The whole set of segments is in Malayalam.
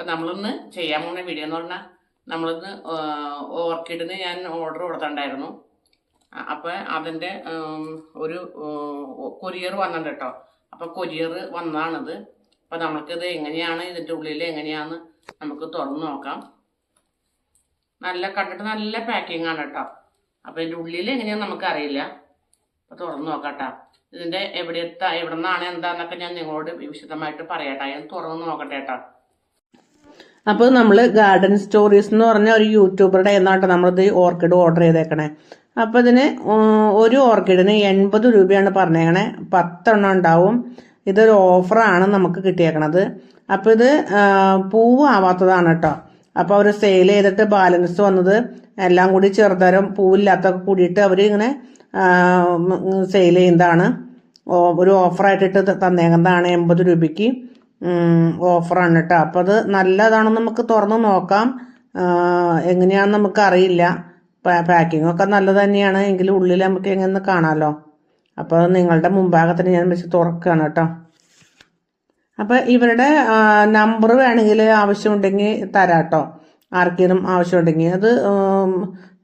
അപ്പം നമ്മളിന്ന് ചെയ്യാൻ പോകുന്ന വീഡിയോ എന്ന് പറഞ്ഞാൽ നമ്മളിന്ന് ഓർക്കിഡിന് ഞാൻ ഓർഡർ കൊടുത്തിട്ടുണ്ടായിരുന്നു. അപ്പം അതിന്റെ ഒരു കൊരിയർ വന്നിട്ടുണ്ട് കേട്ടോ. അപ്പം കൊരിയർ വന്നതാണിത്. അപ്പം നമ്മൾക്കിത് എങ്ങനെയാണ് ഇതിന്റെ ഉള്ളിൽ എങ്ങനെയാന്ന് നമുക്ക് തുറന്ന് നോക്കാം. നല്ല കണ്ടിട്ട് നല്ല പാക്കിംഗ് ആണ് കേട്ടോ. അപ്പം ഇതിന്റെ ഉള്ളിൽ എങ്ങനെയാണെന്ന് നമുക്കറിയില്ല. അപ്പോൾ തുറന്ന് നോക്കാം ഇതിന്റെ എവിടെയെത്താ എവിടെ നിന്നാണ് എന്താന്നൊക്കെ ഞാൻ നിങ്ങളോട് വിശദമായിട്ട് പറയാട്ടോ ഞാൻ തുറന്ന് നോക്കട്ടെ കേട്ടോ. അപ്പോൾ നമ്മൾ ഗാർഡൻ സ്റ്റോറീസ് എന്ന് പറഞ്ഞ ഒരു യൂട്യൂബറുടെ എന്നാട്ടോ നമ്മളിത് ഓർക്കിഡ് ഓർഡർ ചെയ്തേക്കണേ. അപ്പോൾ ഇതിന് ഒരു ഓർക്കിഡിന് എൺപത് രൂപയാണ് പറഞ്ഞേക്കണേ. പത്തെണ്ണം ഉണ്ടാവും. ഇതൊരു ഓഫറാണ് നമുക്ക് കിട്ടിയേക്കണത്. അപ്പോൾ ഇത് പൂവ് ആവാത്തതാണ് കേട്ടോ അപ്പോൾ അവർ സെയിൽ ചെയ്തിട്ട് ബാലൻസ് വന്നത് എല്ലാം കൂടി ചെറുതരം പൂവില്ലാത്തൊക്കെ കൂടിയിട്ട് അവർ ഇങ്ങനെ സെയിൽ ചെയ്യുന്നതാണ്. ഒരു ഓഫറായിട്ടിട്ട് തന്നേക്കുന്നതാണ് എൺപത് രൂപയ്ക്ക്. ഓഫറാണ് കേട്ടോ. അപ്പോൾ അത് നല്ലതാണെന്ന് നമുക്ക് തുറന്ന് നോക്കാം. എങ്ങനെയാണെന്ന് നമുക്ക് അറിയില്ല പാക്കിംഗ് ഒക്കെ നല്ലത് തന്നെയാണ്. എങ്കിലും ഉള്ളിൽ നമുക്ക് എങ്ങനെ കാണാമല്ലോ അപ്പോൾ നിങ്ങളുടെ മുമ്പാകത്തിന് ഞാൻ വെച്ച് തുറക്കുകയാണ് കേട്ടോ. അപ്പോൾ ഇവരുടെ നമ്പർ വേണമെങ്കിൽ ആവശ്യമുണ്ടെങ്കിൽ തരാം കേട്ടോ. ആർക്കെങ്കിലും ആവശ്യമുണ്ടെങ്കിൽ. അത്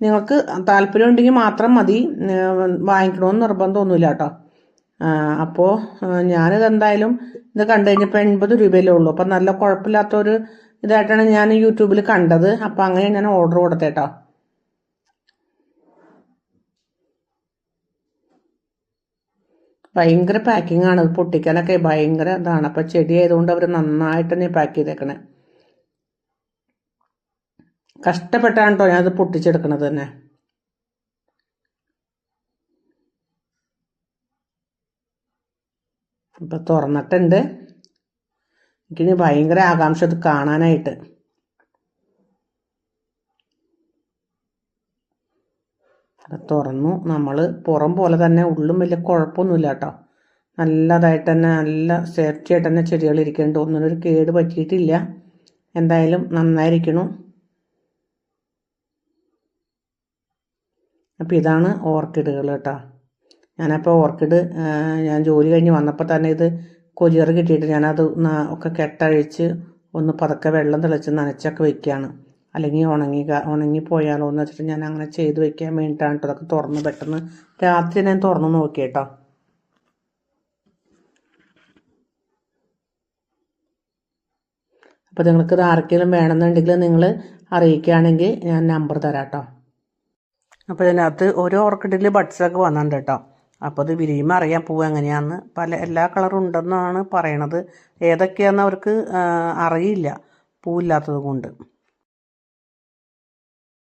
നിങ്ങൾക്ക് താല്പര്യം ഉണ്ടെങ്കിൽ മാത്രം മതി. വാങ്ങിക്കണമെന്ന് നിർബന്ധമൊന്നുമില്ല കേട്ടോ. അപ്പോൾ ഞാനിത് എന്തായാലും ഇത് കണ്ടു കഴിഞ്ഞപ്പോൾ എൺപത് രൂപയല്ലേ ഉള്ളൂ. അപ്പം നല്ല കുഴപ്പമില്ലാത്തൊരു ഇതായിട്ടാണ് ഞാൻ യൂട്യൂബിൽ കണ്ടത്. അപ്പം അങ്ങനെ ഞാൻ ഓർഡർ കൊടുത്തേട്ടോ. ഭയങ്കര പാക്കിംഗ് ആണ്. ഇത് പൊട്ടിക്കാനൊക്കെ ഭയങ്കര ഇതാണ്. അപ്പം ചെടി ആയതുകൊണ്ട് അവർ നന്നായിട്ട് തന്നെ പാക്ക് ചെയ്തേക്കണേ. കഷ്ടപ്പെട്ടാണ് കേട്ടോ ഞാനത് പൊട്ടിച്ചെടുക്കണത് തന്നെ. ഇപ്പം തുറന്നിട്ടുണ്ട്. എനിക്കിനി ഭയങ്കര ആകാംക്ഷ ഇത് കാണാനായിട്ട്. തുറന്നു. നമ്മൾ പുറം പോലെ തന്നെ ഉള്ളും വലിയ കുഴപ്പമൊന്നുമില്ല കേട്ടോ. നല്ലതായിട്ട് തന്നെ നല്ല സേഫ്റ്റി ആയിട്ട് തന്നെ ചെടികൾ ഇരിക്കുന്നുണ്ട്. ഒന്നിനും ഒരു കേട് പറ്റിയിട്ടില്ല. എന്തായാലും നന്നായിരിക്കണു. അപ്പോൾ ഇതാണ് ഓർക്കിഡുകൾ കേട്ടോ. ഞാനപ്പോൾ ഓർക്കിഡ് ഞാൻ ജോലി കഴിഞ്ഞ് വന്നപ്പോൾ തന്നെ ഇത് കൊരിയർ കിട്ടിയിട്ട് ഞാനത് ഒക്കെ കെട്ടഴിച്ച് ഒന്ന് പതുക്കെ വെള്ളം തിളച്ച് നനച്ചൊക്കെ വെക്കുകയാണ് അല്ലെങ്കിൽ ഉണങ്ങി ഉണങ്ങി പോയാലോ എന്ന് വെച്ചിട്ട് ഞാൻ അങ്ങനെ ചെയ്ത് വെക്കാൻ വേണ്ടിയിട്ടാണ് കേട്ടോ അതൊക്കെ തുറന്ന് പെട്ടെന്ന് രാത്രി ഞാൻ തുറന്ന് നോക്കി കേട്ടോ അപ്പോൾ നിങ്ങൾക്ക് ഇത് ആർക്കെങ്കിലും വേണമെന്നുണ്ടെങ്കിൽ നിങ്ങൾ അറിയിക്കുകയാണെങ്കിൽ ഞാൻ നമ്പർ തരാം കേട്ടോ അപ്പോൾ ഇതിനകത്ത് ഓരോ ഓർക്കിഡിൽ ബഡ്സൊക്കെ വന്നിട്ടുണ്ട് കേട്ടോ അപ്പോൾ ഇത് വിരിയുമ്പോൾ അറിയാൻ പൂവ് എങ്ങനെയാണെന്ന് പല എല്ലാ കളറും ഉണ്ടെന്നാണ് പറയണത്. ഏതൊക്കെയാണെന്ന് അവർക്ക് അറിയില്ല. പൂവില്ലാത്തത് കൊണ്ട്.